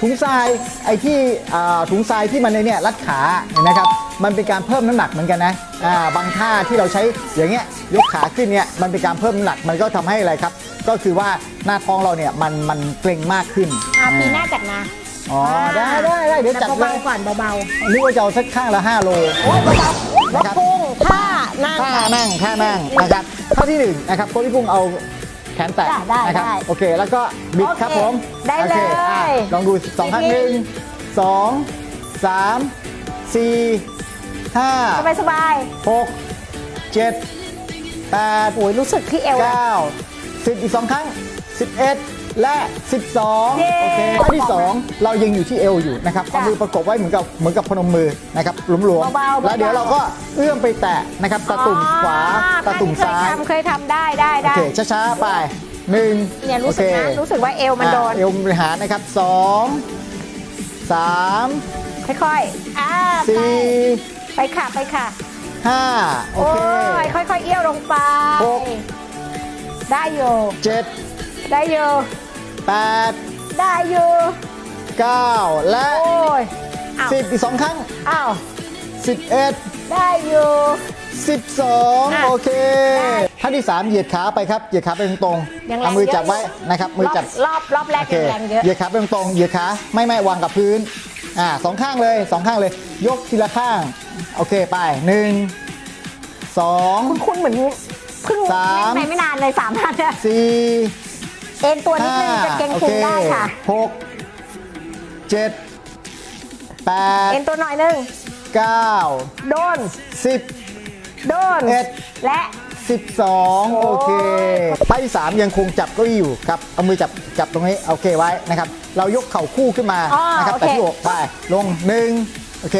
ถุงทรายไอ้ที่อ่าถุงทรายที่มันในเนี่ยรัดขาเห็นไหมครับมันเป็นการเพิ่มน้ำหนักเหมือนกันนะอ่าบางท่าที่เราใช้อย่างเงี้ยยกขาขึ้นเนี่ยมันเป็นการเพิ่มน้ำหนักมันก็ทำให้อะไรครับ ก็คือว่าหน้าท้องเราเนี่ยมันมันเกร็งมากขึ้นเอาปีหน้าจัดมาอ๋อได้ได้ได้เดี๋ยวแต่จัดเลเบายๆก่อนเบานึกว่าจะเอาสักข้างละ5โลๆโอ้ยเบาๆยกพุงท่านั่งท่านั่งท่านั่งนะครับท่าที่หนึ่งนะครับโค้ชพี่กุ้งเอาแขนแตะได้นะครับได้โอเค แล้วก็บิดโอเคครับผมได้โอคอะเลยลองดูสองครั้งอีกหนิด นึ่งสองสามสี่ห้าสบายสบายหกเจ็ดแปด ๆโอ้ยรู้สึกที่เอวแล้วเก้าสิบอีกสองครั้งสิบเอ็ด และ 12 เย้โอเคท่าที่ 2 เรายังอยู่ที่เอวอยู่นะครับเอาจ้ะมือประกบไว้เหมือนกับเหมือนกับพนมมือนะครับหลวมเบาๆๆ แล้วเดี๋ยวเราก็เอื้อมไปแตะนะครับตะตุ่มขวาอ๋อตะตุ่มซ้าย เคยทำเคยทำได้ได้โอได้ เค ช้าๆ ไปหนึ่งเนี่ยรู้สึกนะโอเครู้สึกว่าเอวมันโดน อะเอวบริหารนะครับสองสามค่อยๆอ่าไปสี่ไปค่ะไปค่ะ ห้าโอโอ้เค ยค่อยๆ เอี้ยวลงไปหก ได้อยู่เจ็ดได้อยู่ แปดได้อยู่เก้าและ โอ้ยอ้าวสิบอีกสองครั้ง อ้าวสิบเอ็ดได้อยู่สิบสองอะโอเคได้ท่าที่สามเหยียดขาไปครับ เหยียดขาไปตรงยังๆแรงเอามือเยอะจับไว้นะครับ มือจับรอบรอบรอบแรกโอเคยังแรงเยอะ เหยียดขาไปตรงๆเหยียดขาไม่ไม่วางกับพื้น อ่าสองข้างเลยสองข้างเลย ยกทีละข้าง โอเคไปหนึ่งสอง คุณคุณเหมือนเพิ่งสาม เล่นไปไม่นานเลยสามพันเนี่ยสี่ เอ็นตัวนิดห้านึงจะเก่งโอพุเคงได้ค่ะหกเจ็ดแปดเอ็นตัวหน่อยนึงเก้าโดนสิบโดนเอ็ดและ12 โอเคท่าที่3ยังคงจับเก้าอี้อยู่ครับ เอามือจับจับตรงนี้โอเคไว้นะครับ เรายกเข่าคู่ขึ้นมาอ๋อนะครับโอเคแต่ที่อกไปลง1โอเค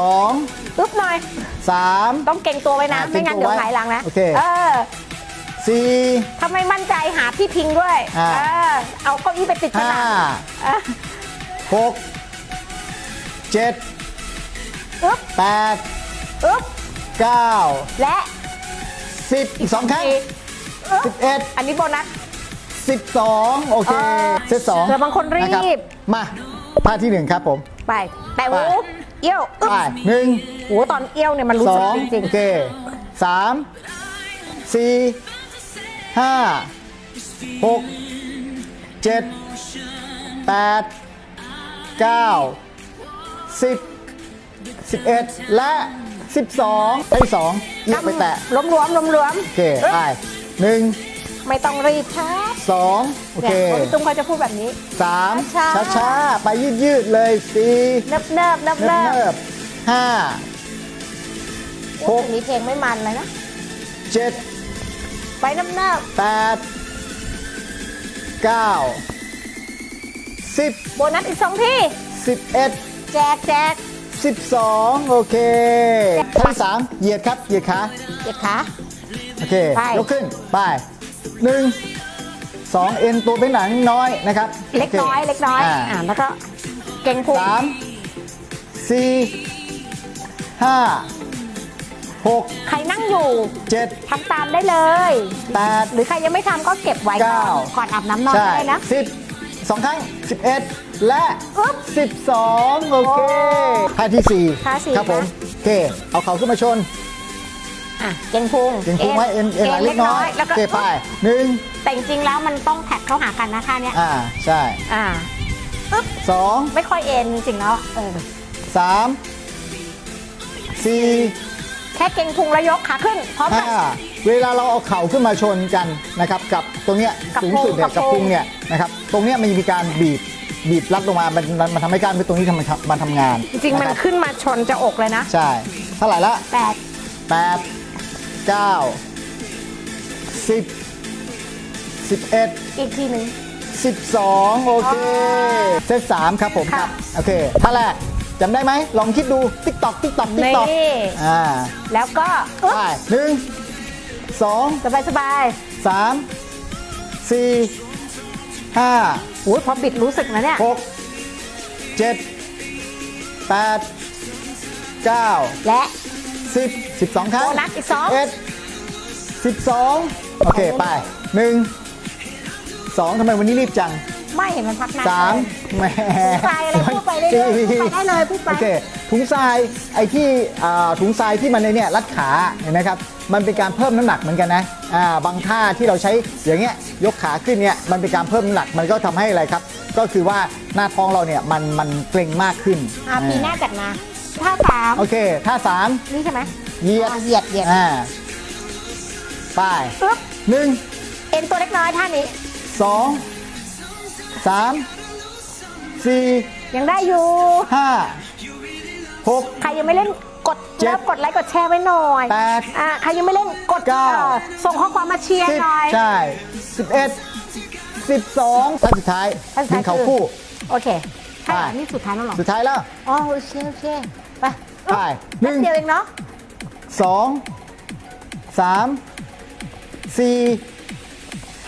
2อึ๊บหน่อย3ต้องเก่งตัวไว้นะอะไม่งั้นเกร็เดี๋งยวตัวไว้หายหลังนะ โอเค เออ4ถ้าไม่มั่นใจหาที่พิงด้วย อ่า เออ เอาเก้าอี้ไปติดผนังเออ5 6 7อึ๊บ8อึ๊บ9และ10อีก2ครั้งอีกอึ๊บ11อันนี้โบนัส12โอเค เออเซตสองเผื่อบางคนรีบะมาท่าที่1ครับผม ไปแต่หูไป เอี้ยวอึ๊บไปหนึ่ง โอ้ตอนเอี้ยวเนี่ยมันรู้สสึกองจริงโอเคสามสี่ ห้าหกเจ็ดแปดเก้าสิบสิบเอ็ดและสิบสองไอ้สองๆเยียบไปแตะล้มรวมล้มรวมโอเคไปหนึ่งไม่ต้องรีบครับสองโอเนี่เคยคนตุ้มเขาจะพูดแบบนี้สามช้าช้าๆช้าๆไปยืดยืดๆเลยสี่เนิบเนิบเนิบเนิเนิบบเนิบห้าหกมีเพลงไม่มันเลยนะเจ็ด ไปเนิบเนิบแปดเก้าสิบโบนัสอีกสองที่ สิบเอ็ดแจกแจกสิบสองโอเคท่าที่สามเหยียดครับ เหยียดขาเจ็บขา โอเค ไป ยกขึ้น ไปหนึ่งสองเอ็นตัวเป็นหนังน้อยนะครับเล็กน้อยโคเล็กน้อยา อ่าแล้วก็เก่งพุงสามสี่ห้า หกใครนั่งอยู่เจ็ดทำตามได้เลย แปดหรือใครยังไม่ทำก็เก็บไว้ก่อนเก้าก่อนอาบน้ำนอนใช่ได้นะสิบสองครั้งสิบเอ็ดและอึ๊บสิบสองโอเคโอ้ท่าที่สี่ท่าสี่ครับผมนะโอเค เอาเขาขึ้นมาชนอะเก่งพุงเก่งพุงไว้เอ็นเอ็นหลังเล็กน้อยแล้วก็โอเคไปหนึ่งแต่จริงๆแล้วมันต้องแท็กเข้าหากันนะท่าเนี้ยอ่าใช่อ่าสองไม่ค่อยเอ็นจริงๆแล้วเออสามสี่ แค่เก่งพุงแล้วยกขาขึ้นพร้อมกันห้าเวลาเราเอาเข่าขึ้นมาชนกันนะครับกับตรงเนี้ยกับสูงสุดเนี่ยพุงกักับบพุพุงงเนี่ยนะครับตรงเนี้ยมันมีการบีบบีบรัดลงมามันมันมันทำให้กล้ามเนื้อตรงนี้ทำมันมันทำงานจริงๆ มันะคบขึ้นมาชนจะอกเลยนะใช่เท่าไหร่ละ แปดแปดเก้าสิบสิบเอ็ดอีกทีหนึ่ง สิบสองโอเคอ๋อเซตสามครับผมค่ะครับ โอเคท่าแรก จำได้ไหม ลองคิดดู ติ๊กตอกติ๊กตอกติ๊กตอกนี่ อ่าแล้วก็อึ๊บไปหนึ่งสองสบายสบายสามสี่ห้าๆโอ้ยพอบิดรู้สึกนะเนี่ย หกเจ็ดแปดเก้าและ สิบสิบสองครั้งโบนัสอีกสอง เอ็ดสิบสองโอเค ไปหนึ่งสองทำไมวันนี้รีบจัง ไม่เห็นมันพักนานสามแหมถุงทรายอะไรพูดไปเรื่อยๆพูดไปได้เลยพูดไป โอเคถุงทรายไอ้ที่อ่าถุงทรายที่มันในเนี่ยรัดขาเห็นไหมครับมันเป็นการเพิ่มน้ำหนักเหมือนกันนะอ่าบางท่าที่เราใช้อย่างเงี้ยยกขาขึ้นเนี่ยมันเป็นการเพิ่มน้ำหนักมันก็ทำให้อะไรครับ ก็คือว่าหน้าท้องเราเนี่ยมันมันเกร็งมากขึ้นอะปีหน้าจัดมาท่าสามโอเคท่าสามนี่ใช่ไหมเหยียดอะเหยียดเหยียดอ่าไป้ายปึ๊บหนึ่งเอ็นตัวเล็กน้อยท่านี้ สอง สามสี่ยังได้อยู่ ห้าหก ใครยังไม่เล่นกดเจ็ดเลิฟกดไลค์กดแชร์ไว้หน่อยแปดอะใครยังไม่เล่นกดเก้าเอ่อส่งข้อความมาเชียร์สิบหน่อย ใช่สิบเอ็ดสิบสองท่าสุดท้ายท่าสุดท้ายดึงเขาคือคู่ โอเคใช่ไป นี่สุดท้ายแล้วเหรอสุดท้ายแล้ว อ๋อโอเคโอเคไปไปหนินึ่ดงเดียวเองเนาะสองสามสี่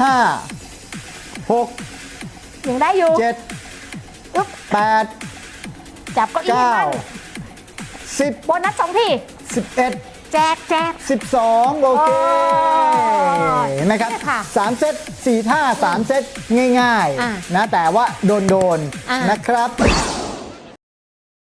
ห้าหก ยังได้อยู่เจ็ดอึ๊บแปดจับเก็อีเก้ามันสิบโบนัสสองทีสิบเอ็ดแจกแจก สิบสองโอเคโอ้ยเห็นไหมครับเนี่ยค่ะสามเซตสี่ท่าสามเซตง่ายอะๆนะแต่ว่าโดนอะๆนะครับ